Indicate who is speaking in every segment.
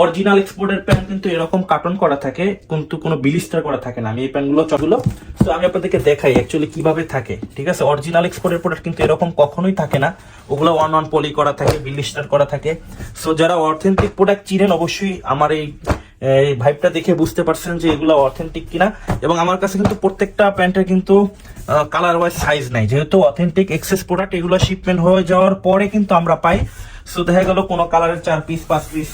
Speaker 1: Original এক্সপোর্টের pant কিন্তু এরকম কার্টন করা থাকে, কিন্তু কোনো বিলিস্টার করা থাকে না। আমি এই প্যান্টগুলো চগুলো তো আমি আপনাদেরকে দেখাই অ্যাকচুয়ালি কীভাবে থাকে, ঠিক আছে? অরিজিনাল এক্সপোর্টের প্রোডাক্ট কিন্তু এরকম কখনোই থাকে না। ওগুলো ওয়ান ওয়ান পলি করা থাকে বিলিস্টার করা থাকে। সো যারা অথেন্টিক প্রোডাক্ট চিনেন, অবশ্যই আমার এই এই ভাইবটা দেখে বুঝতে পারছেন যে এগুলো অথেন্টিক কিনা। এবং আমার কাছে কিন্তু প্রত্যেকটা প্যান্টের কিন্তু কালার ওয়াইজ সাইজ নাই। যেহেতু অথেন্টিক এক্সেস প্রোডাক্ট এগুলো শিপমেন্ট হয়ে যাওয়ার পরে কিন্তু আমরা পাই। সো দেখা গেল কোনো কালারের চার পিস পাঁচ পিস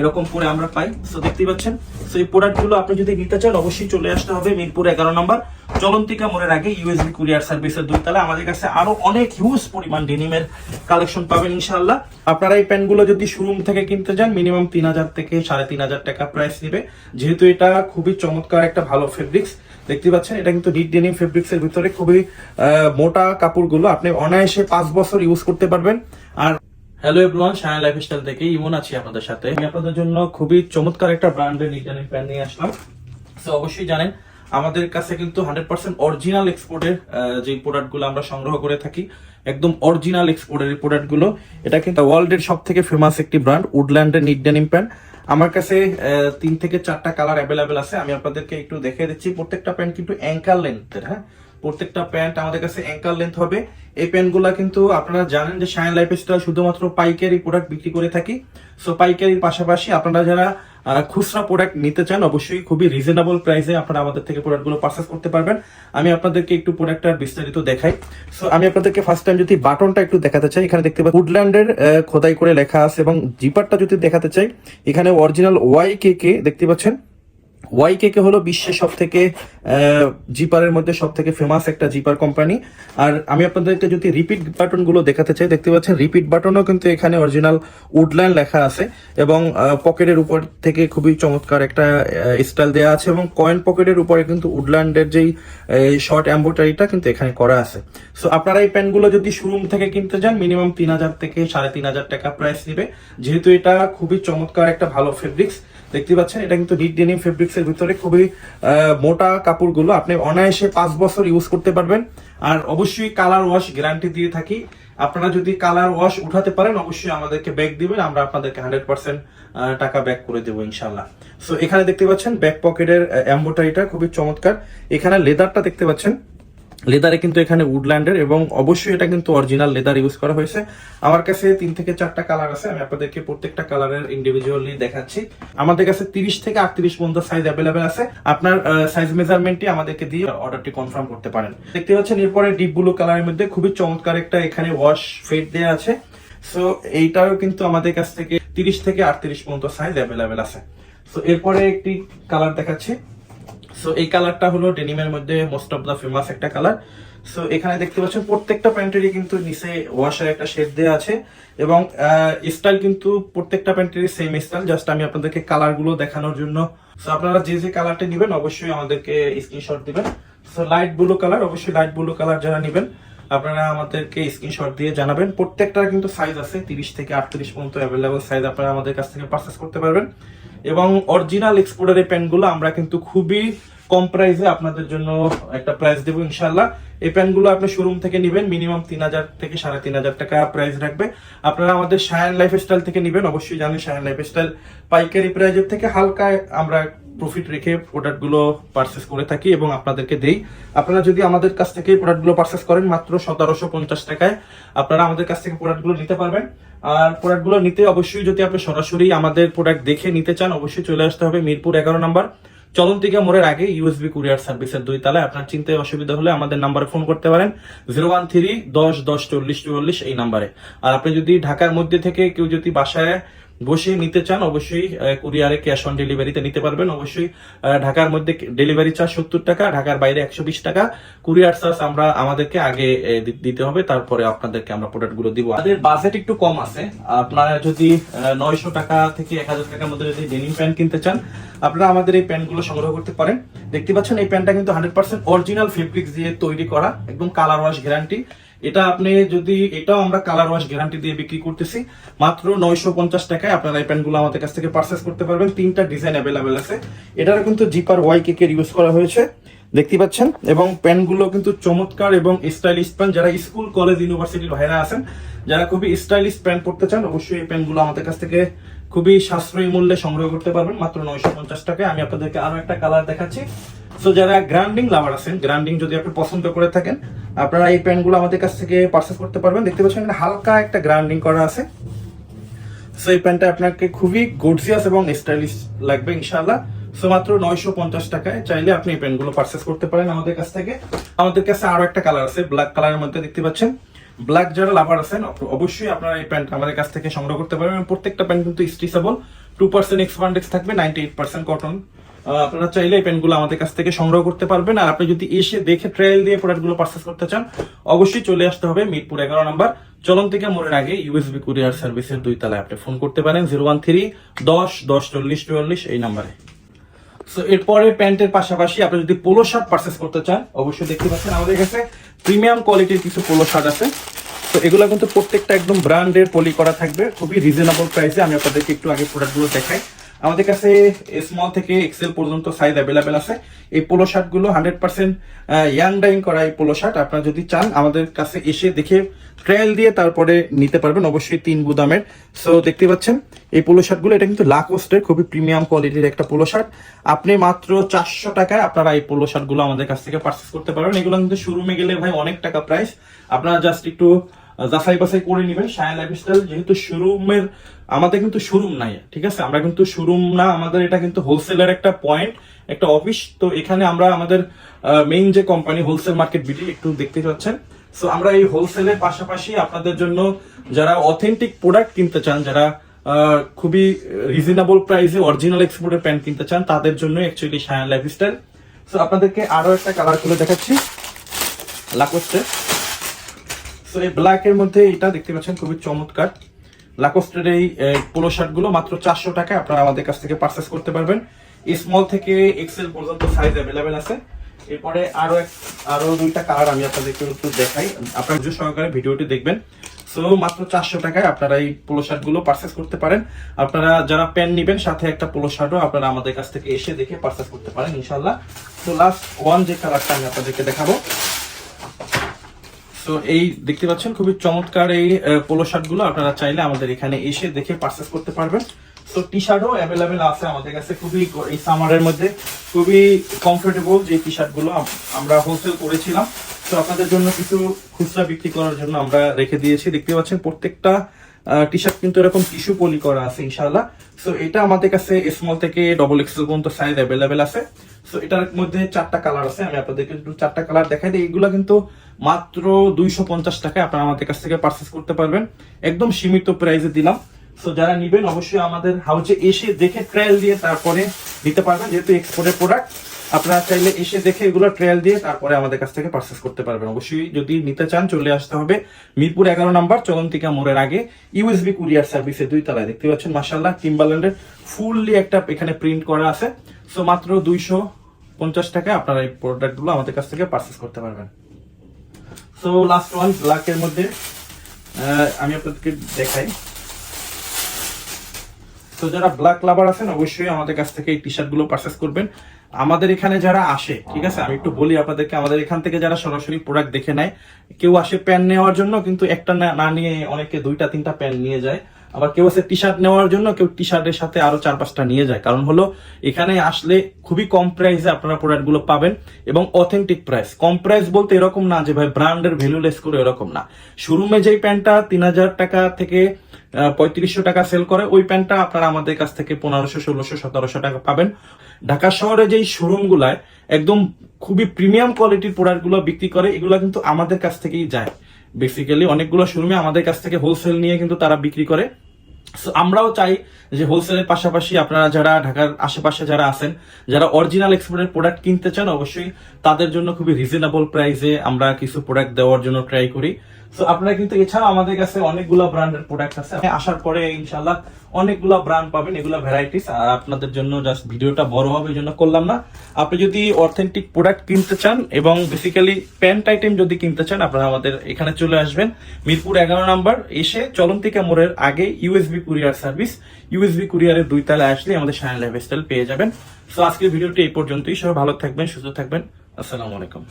Speaker 1: এরকম করে আমরা পাই। সো দেখতেই পাচ্ছেন। সো এই প্রোডাক্টগুলো আপনি যদি নিতে চান, অবশ্যই চলে আসতে হবে মিরপুর এগারো নম্বর চলন্তিকা মোড়ের আগে ইউএসবি কুরিয়ার সার্ভিসের দুই তলা আমাদের কাছে আরও অনেক হিউজ পরিমাণ ডেনিমের কালেকশন পাবেন ইনশাল্লাহ আপনারা এই প্যান্টগুলো যদি শোরুম থেকে কিনতে যান মিনিমাম তিন হাজার থেকে সাড়ে তিন হাজার টাকা প্রাইস নেবে। যেহেতু এটা খুবই চমৎকার একটা ভালো ফেব্রিক্স দেখতে পাচ্ছেন, এটা কিন্তু ডিপ ডেনিম ফেব্রিক্স এর ভিতরে খুবই মোটা কাপড়গুলো আপনি অনায়াসে পাঁচ বছর ইউজ করতে পারবেন। আর হ্যালো এভরিওয়ান সায়া লাইফস্টাইল থেকে ইমন আছি আপনাদের সাথে। আমি আপনাদের জন্য খুবই চমৎকার একটা ব্র্যান্ডের নিটানের প্যান্ট নিয়ে আসলাম। তো অবশ্যই জানেন, আমাদের কাছে কিন্তু হান্ড্রেড পার্সেন্ট অরিজিনাল এক্সপোর্টের যে প্রোডাক্টগুলো আমরা সংগ্রহ করে থাকি, একদম অরিজিনাল এক্সপোর্টের প্রোডাক্টগুলো এটা কিন্তু ওয়ার্ল্ডের সব থেকে ফেমাস একটি ব্র্যান্ড উডল্যান্ডের নিট ডেনিম প্যান্ট আমার কাছে তিন থেকে চারটা কালার অ্যাভেলেবেল আছে। আমি আপনাদেরকে একটু দেখে দিচ্ছি, প্রত্যেকটা প্যান্ট কিন্তু অ্যাঙ্কার লেন্থের হ্যাঁ? প্রত্যেকটা প্যান্ট আমাদের কাছে অ্যাঙ্কার লেন্থ হবে। এই প্যান্টগুলো কিন্তু আপনারা জানেন যে শাইন লাইফ স্টাইল শুধুমাত্র পাইকারি প্রোডাক্ট বিক্রি করে থাকি। সো পাইকারির পাশাপাশি আপনারা যারা খুচরা প্রোডাক্ট নিতে চান, অবশ্যই খুবই রিজনেবল প্রাইসে আপনারা আমাদের থেকে প্রোডাক্টগুলো পারচেস করতে পারবেন। আমি আপনাদেরকে একটু প্রোডাক্টটার বিস্তারিত দেখাই। সো আমি আপনাদেরকে ফার্স্ট টাইম যদি বাটনটা একটু দেখাতে চাই, এখানে দেখতে পাচ্ছি উডল্যান্ডের খোদাই করে লেখা আছে এবং জিপারটা যদি দেখাতে চাই, এখানে অরিজিনাল ওয়াই কে কে দেখতে পাচ্ছেন। ওয়াই কে হলো বিশ্বের সব থেকে জিপারের মধ্যে সব থেকে ফেমাস একটা জিপার কোম্পানি আর আমি আপনাদেরকে যদি রিপিট বাটনগুলো দেখাতে চাই, দেখতে পাচ্ছেন রিপিট বাটনও কিন্তু এখানে অরিজিনাল উডল্যান্ড লেখা আছে এবং পকেটের উপর থেকে খুবই চমৎকার একটা স্টাইল দেওয়া আছে এবং কয়েন পকেটের উপরে কিন্তু উডল্যান্ডের যেই শর্ট এম্বোটারিটা কিন্তু এখানে করা আছে। সো আপনারা এই প্যান্টগুলো যদি শোরুম থেকে কিনতে যান মিনিমাম তিন হাজার থেকে সাড়ে তিন হাজার টাকা প্রাইস নেবে। যেহেতু এটা খুবই চমৎকার একটা ভালো ফেব্রিক্স দেখতে পাচ্ছেন, এটা কিন্তু ডিপ ডেনিম ফেব্রিক্স এর ভিতরে খুবই মোটা কাপড়গুলো। আপনি অনায়াসে পাঁচ বছর ইউজ করতে পারবেন। আর অবশ্যই কালার ওয়াশ গ্যারান্টি দিয়ে থাকি। আপনারা যদি কালার ওয়াশ উঠাতে পারেন, অবশ্যই আমাদেরকে ব্যাক দিবেন। আমরা আপনাদেরকে হান্ড্রেড পার্সেন্ট টাকা ব্যাক করে দেবো ইনশাল্লাহ সো এখানে দেখতে পাচ্ছেন ব্যাক পকেটের এম্বোটারিটা খুবই চমৎকার। এখানে লেদারটা দেখতে পাচ্ছেন। লেদারে কিন্তু এখানে উডল্যান্ডের এবং অবশ্যই এটা কিন্তু অরিজিনাল লেদার ইউজ করা হয়েছে। আমার কাছে তিন থেকে চারটা কালার আছে, আমি আপনাদেরকে প্রত্যেকটা কালারের ইন্ডিভিজুয়ালি দেখাচ্ছি। আমাদের কাছে তিরিশ থেকে আটত্রিশ পর্যন্ত সাইজ অ্যাভেলেবেল আছে। আপনার সাইজ মেজারমেন্টটি আমাদেরকে দিয়ে অর্ডারটি কনফার্ম করতে পারেন। দেখতে পাচ্ছেন এরপরে ডিপ ব্লু কালারের মধ্যে খুবই চমৎকার একটা এখানে ওয়াশ ফেড দেওয়া আছে। সো এইটাও কিন্তু আমাদের কাছ থেকে তিরিশ থেকে আটত্রিশ পর্যন্ত সাইজ অ্যাভেলেবেল আছে। সো এরপরে একটি কালার দেখাচ্ছি। সো এই কালারটা হলো ডেনিমের মধ্যে মোস্ট অফ দা ফেমাস একটা কালার সো এখানে দেখতে পাচ্ছেন প্রত্যেকটা প্যান্টেরই কিন্তু নিচে ওয়াশের একটা শেড দেওয়া আছে এবং স্টাইল কিন্তু প্রত্যেকটা প্যান্টেরই সেম স্টাইল জাস্ট আমি আপনাদেরকে কালারগুলো দেখানোর জন্য। সো আপনারা যে যে কালারটা নেবেন অবশ্যই আমাদেরকে স্ক্রিনশট দিবেন। সো লাইট ব্লু কালার অবশ্যই লাইট ব্লু কালার যারা নেবেন, আপনারা আমাদেরকে স্ক্রিনশট দিয়ে জানাবেন। প্রত্যেকটার কিন্তু সাইজ আছে, তিরিশ থেকে আটত্রিশ পর্যন্ত অ্যাভেলেবল সাইজ আপনারা আমাদের কাছ থেকে পারচেস করতে পারবেন। এবং অরিজিনাল এক্সপোর্টার এই প্যান্টগুলো আমরা কিন্তু খুবই কম প্রাইসে আপনাদের জন্য একটা প্রাইস দেবো ইনশাল্লাহ এই প্যান্টগুলো আপনি শোরুম থেকে নেবেন মিনিমাম তিন হাজার থেকে সাড়ে তিন হাজার টাকা প্রাইস রাখবে। আপনারা আমাদের সায়ান লাইফ স্টাইল থেকে নেবেন, অবশ্যই জানেন সায়ান লাইফ স্টাইল পাইকারি প্রাইজের থেকে হালকা আমরা প্রফিট রেখে প্রোডাক্টগুলো পারচেস করে থাকি এবং আপনাদেরকে দেই। আপনারা যদি আমাদের কাছ থেকে প্রোডাক্টগুলো পারচেস করেন মাত্র সতেরোশো পঞ্চাশ টাকায়, আপনারা আমাদের কাছ থেকে প্রোডাক্টগুলো নিতে পারবেন। আর প্রোডাক্টগুলো নিতে অবশ্যই যদি আপনি সরাসরি আমাদের প্রোডাক্ট দেখে নিতে চান, অবশ্যই চলে আসতে হবে মিরপুর এগারো নম্বর। চলন্তিকা মোড়ের আগে ইউএসবি কুরিয়ার সার্ভিসের দুই তালায়। আপনার চিন্তায় অসুবিধা হলে আমাদের নাম্বারে ফোন করতে পারেন। জিরো ওয়ান থ্রি দশ দশ, চল্লিশ, চুয়াল্লিশ এই নাম্বারে। আর আপনি যদি ঢাকার মধ্যে থেকে কেউ যদি বাসায় বসে নিতে চান, অবশ্যই কুরিয়ারে ক্যাশ অন ডেলিভারিতে নিতে পারবেন। অবশ্যই ঢাকার মধ্যে ডেলিভারি চার্জ সত্তর টাকা, ঢাকার বাইরে একশো বিশ টাকা। কুরিয়ার চার্জ আমরা, আমাদেরকে আগে দিতে হবে, তারপরে আপনাদেরকে আমরা প্রোডাক্টগুলো দিব। আমাদের বাজেট একটু কম আছে। আপনারা যদি নয়শো টাকা থেকে এক হাজার টাকার মধ্যে যদি ডেনিম প্যান্ট কিনতে চান, আপনারা আমাদের এই প্যান্টগুলো সংগ্রহ করতে পারেন। দেখতে পাচ্ছেন, এই প্যান্টটা কিন্তু হান্ড্রেড পার্সেন্ট অরিজিনাল ফেব্রিক্স দিয়ে তৈরি করা, একদম কালার ওয়াশ গ্যারান্টি এটা আপনি যদি, এটাও আমরা কালার ওয়াশ গ্যারান্টি দিয়ে বিক্রি করতেছি। মাত্র নয়শো পঞ্চাশ টাকায় আপনারা এই প্যান্টগুলো আমাদের কাছ থেকে পারচেস করতে পারবেন। তিনটা ডিজাইন অ্যাভেলেবেল আছে। এটার কিন্তু জিপার ওয়াই কেকের ইউজ করা হয়েছে। দেখতে পাচ্ছেন? এবং প্যান্টগুলো কিন্তু চমৎকার এবং স্টাইলিশ প্যান্ট যারা স্কুল কলেজ ইউনিভার্সিটির ভাইরা আছেন, যারা খুবই স্টাইলিশ প্যান্ট পড়তে চান, অবশ্যই এই প্যান্টগুলো আমাদের কাছ থেকে খুবই সাশ্রয়ী মূল্যে সংগ্রহ করতে পারবেন। মাত্র নয়শো পঞ্চাশ টাকায়। আমি আপনাদেরকে আরও একটা কালার দেখাচ্ছি। সো যারা গ্রান্ডিং লাভার আছেন, গ্রান্ডিং যদি আপনি পছন্দ করে থাকেন, আপনারা এই প্যান্টগুলো আমাদের কাছ থেকে পারচেস করতে পারবেন। দেখতে পাচ্ছেন এখানে হালকা একটা গ্রান্ডিং করা আছে। সো এই প্যান্টটা আপনাকে খুবই গর্জিয়াস এবং স্টাইলিশ লাগবে, ইনশাআল্লাহ। সো মাত্র নয়শো পঞ্চাশ টাকায় চাইলে আপনি এই প্যান্টগুলো পারচেস করতে পারেন আমাদের কাছ থেকে। আমাদের কাছে আরও একটা কালার আছে ব্ল্যাক কালারের মধ্যে দেখতে পাচ্ছেন। ব্ল্যাক যারা লাভার আছেন অবশ্যই আপনারা এই প্যান্ট আমাদের কাছ থেকে সংগ্রহ করতে পারবেন। প্রত্যেকটা প্যান্ট কিন্তু স্ট্রিচেবল টু পার্সেন্ট এক্সপান্ডেক্স থাকবে নাইনটি এইট পার্সেন্ট কটন আপনারা চাইলে এই প্যান্টগুলো আমাদের কাছ থেকে সংগ্রহ করতে পারবেন। আর আপনি যদি এসে দেখে ট্রায়াল দিয়ে প্রোডাক্টগুলো পারচেস করতে চান, অবশ্যই চলে আসতে হবে মিরপুর এগারো নম্বর। চলন্তিকা মোড়ের আগে ইউএসবি কুরিয়ার সার্ভিসের দুই তলায় আপনি ফোন করতে পারেন জিরো ওয়ান থ্রি দশ দশ চল্লিশ চুয়াল্লিশ এই নাম্বারে সো এরপরে প্যান্টের পাশাপাশি আপনি যদি পোলো শার্ট পারচেস করতে চান, অবশ্যই দেখতে পাচ্ছেন আমাদের কাছে প্রিমিয়াম কোয়ালিটির কিছু পোলো শার্ট আছে। তো এগুলো কিন্তু প্রত্যেকটা একদম ব্র্যান্ডের পলি করা থাকবে। খুবই রিজনেবল প্রাইসে আমি আপনাদেরকে একটু আগে প্রোডাক্টগুলো দেখাই। আমাদের কাছে স্মল থেকে এক্সেল পর্যন্ত সাইজ অ্যাভেলেবেল আছে। এই পোলো শার্টগুলো হান্ড্রেড পার্সেন্ট ইয়াং ডাইং করা এই পোলো শার্ট আপনারা যদি চান, আমাদের কাছে এসে দেখে ট্রায়াল দিয়ে তারপরে নিতে পারবেন অবশ্যই তিন গুদামের। সো দেখতে পাচ্ছেন, এই পোলো শার্টগুলো এটা কিন্তু লাকোস্টের খুবই প্রিমিয়াম কোয়ালিটির একটা পোলো শার্ট আপনি মাত্র চারশো টাকায় আপনারা এই পোলো শার্টগুলো আমাদের কাছ থেকে পারচেস করতে পারবেন। এগুলো কিন্তু শোরুমে গেলে ভাই অনেক টাকা প্রাইস আপনারা জাস্ট একটু যাচাই বাছাই করে নেবেন সায়া লাইফস্টাইল যেহেতু শোরুমের আমাদের কিন্তু শোরুম নাই, ঠিক আছে? আমরা কিন্তু শোরুম না, আমাদের এটা কিন্তু হোলসেলের একটা পয়েন্ট একটা অফিস তো এখানে আমরা আমাদের মেইন যে কোম্পানি হোলসেল মার্কেট বিডি একটু দেখতে পাচ্ছেন সো আমরা এই হোলসেলের পাশাপাশি আপনাদের জন্য যারা অথেন্টিক প্রোডাক্ট কিনতে চান, যারা খুবই রিজনেবল প্রাইসে অরিজিনাল এক্সপোর্টের প্যান্ট কিনতে চান, তাদের জন্য অ্যাকচুয়ালি সায়া লাইফস্টাইল সো আপনাদেরকে আরও একটা কালার খুলে দেখাচ্ছি। লাকোস্টের সো এই ব্ল্যাক এর মধ্যে এটা দেখতে পাচ্ছেন খুবই চমৎকার। লাকোস্টের এই পোলো শার্টগুলো মাত্র চারশো টাকায় আপনারা আমাদের কাছ থেকে পারচেস করতে পারবেন। স্মল থেকে এক্সেল পর্যন্ত সাইজ অ্যাভেলেবেল আছে। এরপরে আরও এক, আরও দুইটা কালার আমি আপনাদেরকে একটু দেখাই। আপনারা ধৈর্য সহকারে ভিডিওটি দেখবেন। সো মাত্র চারশো টাকায় আপনারা এই পোলো শার্টগুলো পারচেস করতে পারেন। আপনারা যারা প্যান নিবেন, সাথে একটা পোলো শার্টও আপনারা আমাদের কাছ থেকে এসে দেখে পারচেস করতে পারেন ইনশাল্লাহ তো লাস্ট ওয়ান যে কালারটা আমি আপনাদেরকে দেখাবো তো এই দেখতে পাচ্ছেন খুবই চমৎকার এই পোলো শার্টগুলো। আপনারা চাইলে আমাদের এখানে এসে দেখে পারচেস করতে পারবেন। তো টি শার্টও অ্যাভেলেবেল আছে আমাদের কাছে খুবই এই সামারের মধ্যে। খুবই কমফোর্টেবল যে টি শার্টগুলো আমরা হোলসেল করেছিলাম। তো আপনাদের জন্য কিছু খুচরা বিক্রি করার জন্য আমরা রেখে দিয়েছি। দেখতে পাচ্ছেন প্রত্যেকটা টি শার্ট কিন্তু এরকম টিস্যু পলি করা আছে, ইনশাআল্লাহ। সো এটা আমাদের কাছে স্মল থেকে ডবল এক্সেল পর্যন্ত সাইজ অ্যাভেলেবেল আছে। সো এটার মধ্যে চারটা কালার আছে, আমি আপনাদেরকে একটু চারটা কালার দেখাই দিই। এগুলো কিন্তু মাত্র দুইশো পঞ্চাশ টাকায় আপনারা আমাদের কাছ থেকে পারচেস করতে পারবেন। একদম সীমিত প্রাইসে দিলাম। সো যারা নিবেন, অবশ্যই আমাদের হাউসে এসে দেখে ট্রায়াল দিয়ে তারপরে নিতে পারবেন, যেহেতু এক্সপোর্টের প্রোডাক্ট আপনারা চাইলে এসে দেখে এগুলো ট্রায়াল দিয়ে তারপরে আমাদের কাছ থেকে পারচেস করতে পারবেন। অবশ্যই যদি নিতে চান, চলে আসতে হবে মিরপুর এগারো নম্বর, চলন্তিকা মোড়ের আগে ইউএসবি কুরিয়ার সার্ভিসে দুই তলায়। দেখতে পাচ্ছেন মাসাল্লাহ টিম্বারল্যান্ডের ফুললি একটা এখানে প্রিন্ট করা আছে। সো মাত্র দুইশো পঞ্চাশ টাকায় আপনারা এই প্রোডাক্টগুলো আমাদের কাছ থেকে পারচেস করতে পারবেন। সো লাস্ট ওয়ান ব্ল্যাক মধ্যে আমি আপনাদেরকে দেখাই। তো যারা ব্ল্যাক লাভার আছেন, অবশ্যই আমাদের কাছ থেকে এই টি শার্টগুলো পারচেস করবেন। আমাদের এখানে যারা আসে, ঠিক আছে? আমি একটু বলি আপনাদেরকে, আমাদের এখান থেকে যারা সরাসরি প্রোডাক্ট দেখে নেয়, কেউ আসে প্যান্ট নেওয়ার জন্য, কিন্তু একটা না নিয়ে অনেকে দুইটা, তিনটা প্যান্ট নিয়ে যায়। আবার কেউ আছে টি শার্ট নেওয়ার জন্য, কেউ টি শার্টের সাথে আরও চার পাঁচটা নিয়ে যায়। কারণ হলো, এখানে আসলে খুবই কম প্রাইসে আপনারা প্রোডাক্টগুলো পাবেন এবং অথেন্টিক প্রাইস কম প্রাইস বলতে এরকম না যে, ভাই ব্র্যান্ডের ভ্যালু লেস করে এরকম না। শোরুমে যেই প্যান্টটা তিন হাজার টাকা থেকে পঁয়ত্রিশশো টাকা সেল করে। ওই প্যান্টটা আপনারা আমাদের কাছ থেকে পনেরোশো, ষোলোশো, সতেরোশো টাকা পাবেন। ঢাকা শহরে যেই শোরুম গুলায় একদম খুবই প্রিমিয়াম কোয়ালিটির প্রোডাক্টগুলো বিক্রি করে, এগুলো কিন্তু আমাদের কাছ থেকেই যায়। বেসিক্যালি অনেকগুলো শোরুমে আমাদের কাছ থেকে হোলসেল নিয়ে কিন্তু তারা বিক্রি করে। আমরাও চাই যে হোলসেলের পাশাপাশি আপনারা যারা ঢাকার আশেপাশে যারা আছেন, যারা অরিজিনাল এক্সপোর্টের প্রোডাক্ট কিনতে চান, অবশ্যই তাদের জন্য খুবই রিজনেবল প্রাইসে আমরা কিছু প্রোডাক্ট দেওয়ার জন্য ট্রাই করি। সো আপনারা কিন্তু এছাড়াও আমাদের কাছে অনেকগুলো ব্র্যান্ডের প্রোডাক্ট আছে। আসার পরে ইনশাল্লাহ অনেকগুলো ব্র্যান্ড পাবেন, এগুলো ভ্যারাইটিস আর আপনাদের জন্য জাস্ট ভিডিওটা বড় হবে, এই জন্য করলাম না। আপনি যদি অথেন্টিক প্রোডাক্ট কিনতে চান এবং বেসিক্যালি প্যান্ট আইটেম যদি কিনতে চান, আপনারা আমাদের এখানে চলে আসবেন। মিরপুর এগারো নাম্বার। এসে চলন্তিকা মোড়ের আগে ইউএসবি কুরিয়ার সার্ভিস ইউএসবি কুরিয়ারের দুই তালে আসলে আমাদের সায়ন লাইফস্টাইল পেয়ে যাবেন। তো আজকের ভিডিওটি এই পর্যন্তই। সবাই ভালো থাকবেন, সুস্থ থাকবেন। আসসালামু আলাইকুম।